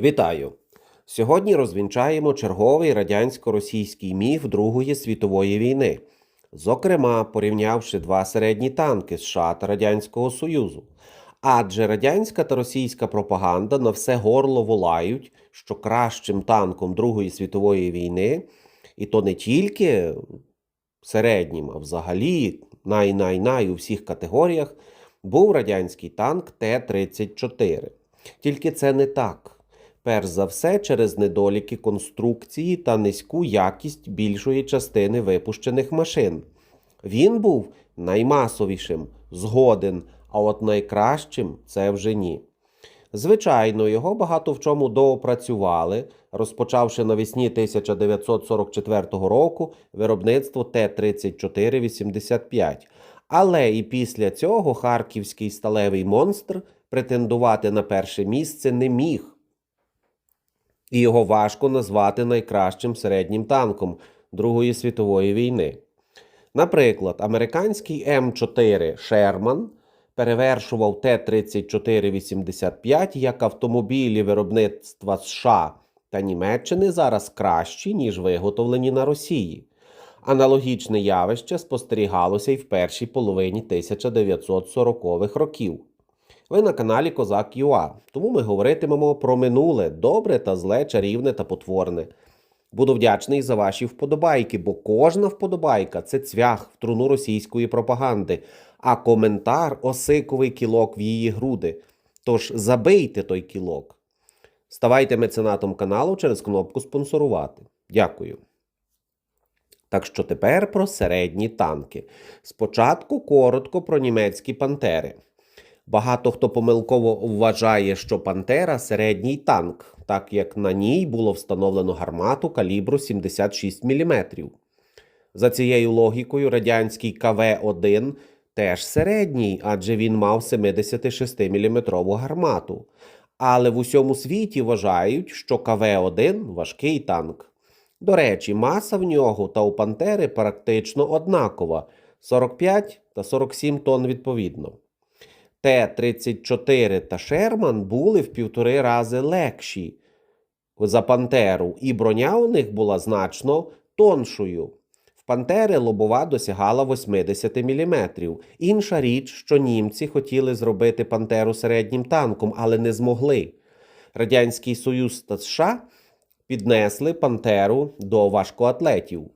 Вітаю! Сьогодні розвінчаємо черговий радянсько-російський міф Другої світової війни, зокрема, порівнявши два середні танки США та Радянського Союзу. Адже радянська та російська пропаганда на все горло волають, що кращим танком Другої світової війни, і то не тільки середнім, а взагалі най-най-най у всіх категоріях, був радянський танк Т-34. Тільки це не так. Перш за все, через недоліки конструкції та низьку якість більшої частини випущених машин. Він був наймасовішим, згоден, а от найкращим це вже ні. Звичайно, його багато в чому доопрацювали, розпочавши навесні 1944 року виробництво Т-34-85. Але і після цього харківський сталевий монстр претендувати на перше місце не міг і його важко назвати найкращим середнім танком Другої світової війни. Наприклад, американський М4 Шерман перевершував Т-34-85 як автомобілі виробництва США та Німеччини зараз кращі, ніж виготовлені на Росії. Аналогічне явище спостерігалося й в першій половині 1940-х років. Ви на каналі Козак ЮА, тому ми говоритимемо про минуле, добре та зле, чарівне та потворне. Буду вдячний за ваші вподобайки, бо кожна вподобайка це цвях в труну російської пропаганди, а коментар осиковий кілок в її груди. Тож забийте той кілок. Ставайте меценатом каналу через кнопку спонсорувати. Дякую. Так що тепер про середні танки. Спочатку коротко про німецькі пантери. Багато хто помилково вважає, що Пантера середній танк, так як на ній було встановлено гармату калібру 76 мм. За цією логікою, радянський КВ-1 теж середній, адже він мав 76 мм гармату. Але в усьому світі вважають, що КВ-1 важкий танк. До речі, маса в нього та у Пантери практично однакова 45 та 47 тонн відповідно. Т-34 та Шерман були в півтори рази легші за Пантеру, і броня у них була значно тоншою. В Пантери лобова досягала 80 мм. Інша річ, що німці хотіли зробити Пантеру середнім танком, але не змогли. Радянський Союз та США піднесли Пантеру до важкоатлетів.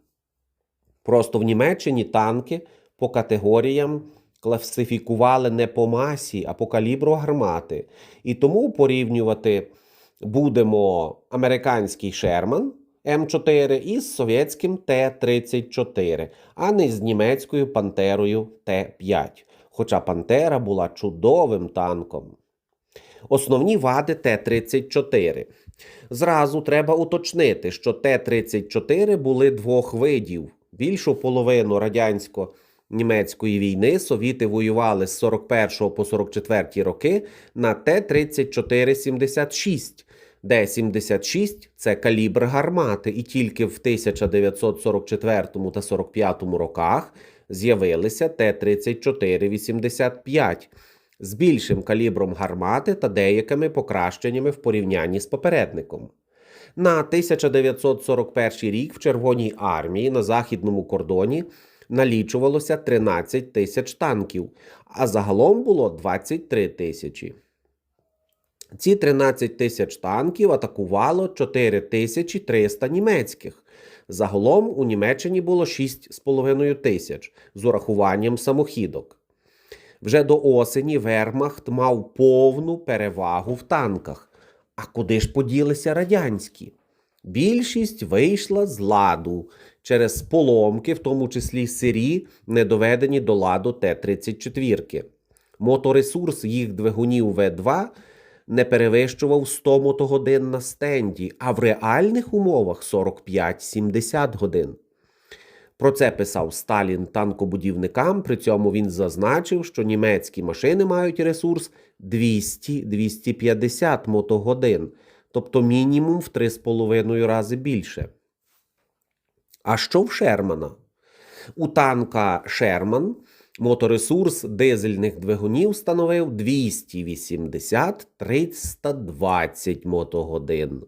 Просто в Німеччині танки по категоріям класифікували не по масі, а по калібру гармати. І тому порівнювати будемо американський Шерман М4 із совєтським Т-34, а не з німецькою Пантерою Т-5. Хоча Пантера була чудовим танком. Основні вади Т-34. Зразу треба уточнити, що Т-34 були двох видів. Більшу половину радянського німецької війни. Совіти воювали з 41 по 44 роки на Т-34-76, де 76 – це калібр гармати, і тільки в 1944 та 45 роках з'явилися Т-34-85 з більшим калібром гармати та деякими покращеннями в порівнянні з попередником. На 1941 рік в Червоній армії на західному кордоні налічувалося 13 тисяч танків, а загалом було 23 тисячі. Ці 13 тисяч танків атакувало 4300 німецьких. Загалом у Німеччині було 6,5 тисяч з урахуванням самохідок. Вже до осені Вермахт мав повну перевагу в танках. А куди ж поділися радянські? Більшість вийшла з ладу через поломки, в тому числі сирі, не доведені до ладу Т-34. Моторесурс їх двигунів В2 не перевищував 100 мотогодин на стенді, а в реальних умовах 45-70 годин. Про це писав Сталін танкобудівникам. При цьому він зазначив, що німецькі машини мають ресурс 200-250 мотогодин, тобто мінімум в 3,5 рази більше. А що в Шермана? У танка Шерман Моторесурс дизельних двигунів становив 280-320 мотогодин.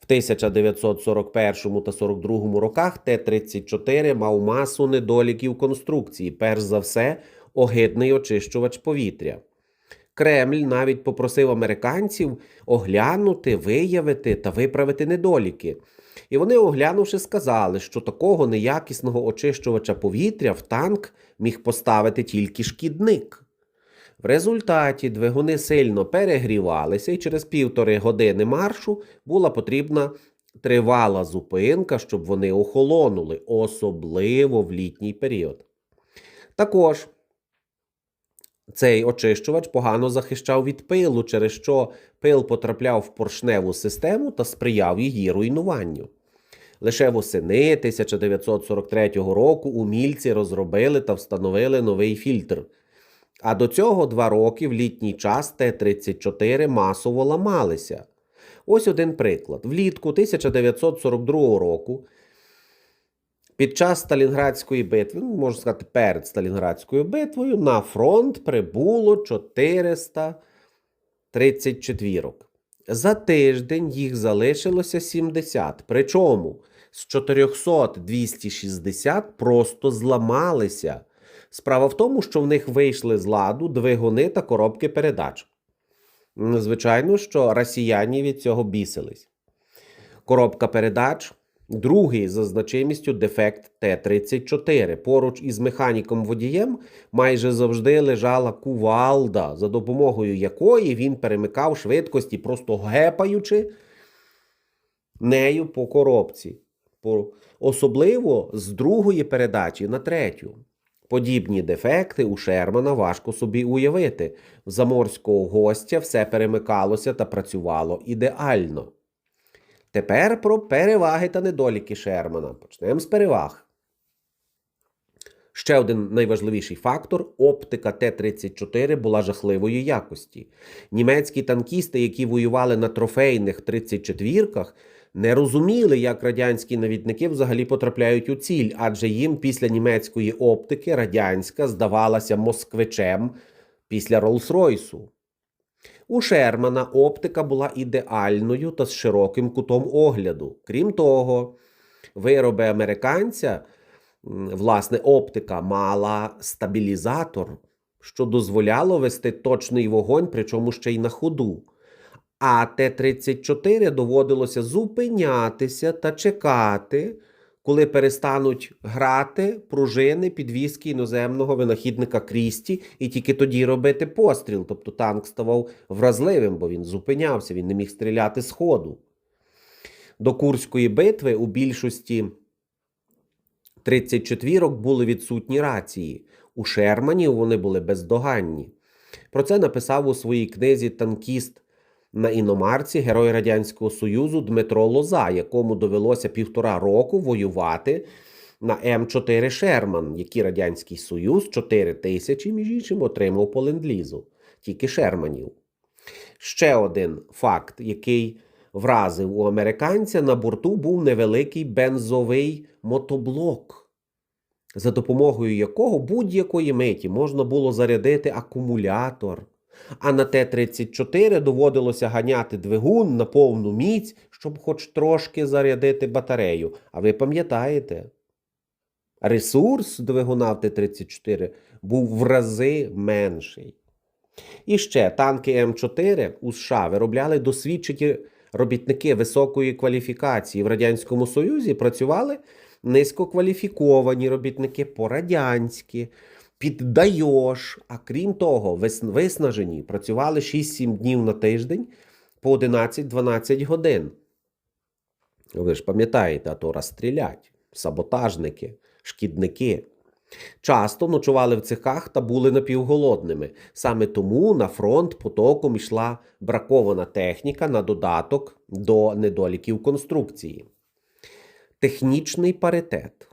В 1941 та 42 роках Т-34 мав масу недоліків конструкції, перш за все, огидний очищувач повітря. Кремль навіть попросив американців оглянути, виявити та виправити недоліки. І вони, оглянувши, сказали, що такого неякісного очищувача повітря в танк міг поставити тільки шкідник. В результаті двигуни сильно перегрівалися, і через півтори години маршу була потрібна тривала зупинка, щоб вони охолонули, особливо в літній період. Також цей очищувач погано захищав від пилу, через що пил потрапляв в поршневу систему та сприяв її руйнуванню. Лише восени 1943 року умільці розробили та встановили новий фільтр. А до цього два роки в літній час Т-34 масово ламалися. Ось один приклад. Влітку 1942 року під час Сталінградської битви, ну, можна сказати, перед Сталінградською битвою, на фронт прибуло 434. За тиждень їх залишилося 70. Причому з 400 260 просто зламалися. Справа в тому, що в них вийшли з ладу двигуни та коробки передач. Звичайно, що росіяни від цього бісились. Коробка передач другий за значимістю дефект Т-34. Поруч із механіком-водієм майже завжди лежала кувалда, за допомогою якої він перемикав швидкості, просто гепаючи нею по коробці. Особливо з другої передачі на третю. Подібні дефекти у Шермана важко собі уявити. В заморського гостя все перемикалося та працювало ідеально. Тепер про переваги та недоліки Шермана. Почнемо з переваг. Ще один найважливіший фактор оптика Т-34 була жахливої якості. Німецькі танкісти, які воювали на трофейних 34-ках, не розуміли, як радянські навідники взагалі потрапляють у ціль, адже їм після німецької оптики радянська здавалася москвичем після Роллс-Ройсу. У Шермана оптика була ідеальною та з широким кутом огляду. Крім того, вироби американця, власне, оптика мала стабілізатор, що дозволяло вести точний вогонь, причому ще й на ходу. А Т-34 доводилося зупинятися та чекати, коли перестануть грати пружини підвіски іноземного винахідника Крісті, і тільки тоді робити постріл. Тобто танк ставав вразливим, бо він зупинявся, він не міг стріляти з ходу. До Курської битви у більшості 34 були відсутні рації. У Шерманів вони були бездоганні. Про це написав у своїй книзі танкіст на іномарці Герой Радянського Союзу Дмитро Лоза, якому довелося півтора року воювати на М4 Шерман, які Радянський Союз 4 тисячі, між іншим, отримав по ленд-лізу. Тільки Шерманів. Ще один факт, який вразив у американця, на борту був невеликий бензовий мотоблок, за допомогою якого будь-якої миті можна було зарядити акумулятор. А на Т-34 доводилося ганяти двигун на повну міць, щоб хоч трошки зарядити батарею. А ви пам'ятаєте? Ресурс двигуна в Т-34 був в рази менший. І ще танки М4 у США виробляли досвідчені робітники високої кваліфікації. В Радянському Союзі працювали низькокваліфіковані робітники по-радянськи, піддаєш. А крім того, виснажені працювали 6-7 днів на тиждень по 11-12 годин. Ви ж пам'ятаєте, а то розстрілять, саботажники, шкідники. Часто ночували в цехах та були напівголодними. Саме тому на фронт потоком йшла бракована техніка на додаток до недоліків конструкції. Технічний паритет.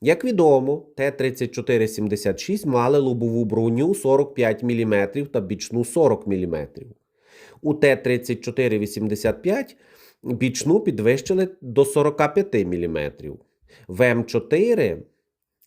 Як відомо, Т-34-76 мали лобову броню 45 мм та бічну 40 мм. У Т-34-85 бічну підвищили до 45 мм. В М4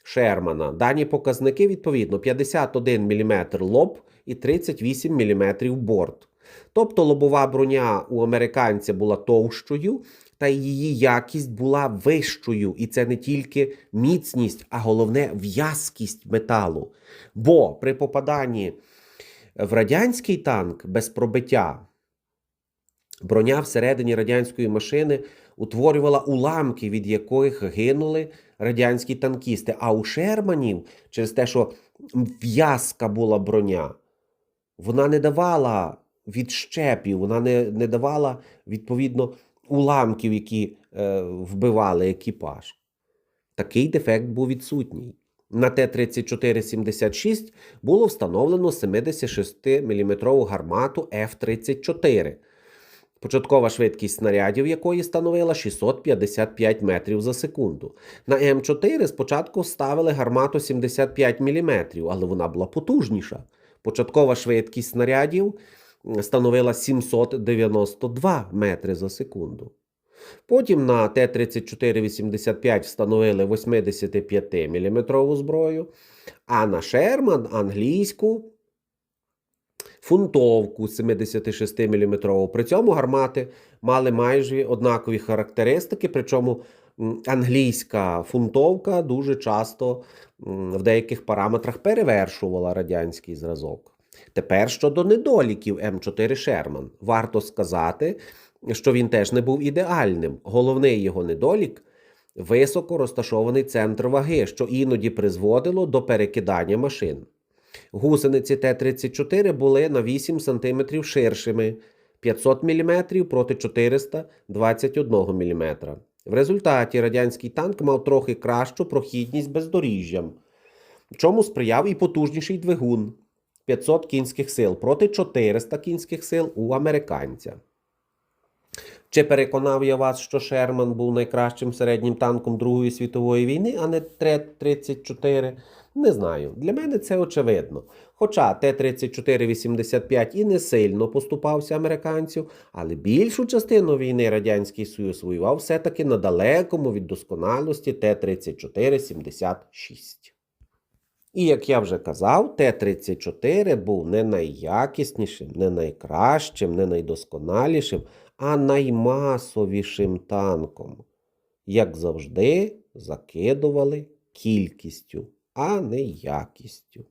Шермана. Дані показники відповідно 51 мм лоб і 38 мм борт. Тобто лобова броня у американця була товщою, та її якість була вищою. І це не тільки міцність, а головне в'язкість металу. Бо при попаданні в радянський танк без пробиття броня всередині радянської машини утворювала уламки, від яких гинули радянські танкісти. А у Шерманів, через те, що в'язка була броня, вона не давала відщепів, вона не, не давала відповідно уламків, які е, вбивали екіпаж. Такий дефект був відсутній. На Т-34-76 було встановлено 76-мм гармату F-34, початкова швидкість снарядів якої становила 655 метрів за секунду. На М4 спочатку ставили гармату 75 мм, але вона була потужніша. Початкова швидкість снарядів становила 792 метри за секунду. Потім на Т-34-85 встановили 85-мм зброю, а на Шерман англійську фунтовку 76-мм. При цьому гармати мали майже однакові характеристики, причому англійська фунтовка дуже часто в деяких параметрах перевершувала радянський зразок. Тепер щодо недоліків М4 Шерман, варто сказати, що він теж не був ідеальним. Головний його недолік високо розташований центр ваги, що іноді призводило до перекидання машин. Гусениці Т-34 були на 8 см ширшими 500 мм проти 421 мм. В результаті радянський танк мав трохи кращу прохідність бездоріжжям, чому сприяв і потужніший двигун 500 кінських сил проти 400 кінських сил у американця. Чи переконав я вас, що Шерман був найкращим середнім танком Другої світової війни, а не Т-34? Не знаю. Для мене це очевидно. Хоча Т-34-85 і не сильно поступався американцю, але більшу частину війни Радянський Союз воював все-таки на далекому від досконалості Т-34-76. І як я вже казав, Т-34 був не найякіснішим, не найкращим, не найдосконалішим, а наймасовішим танком. Як завжди, закидували кількістю, а не якістю.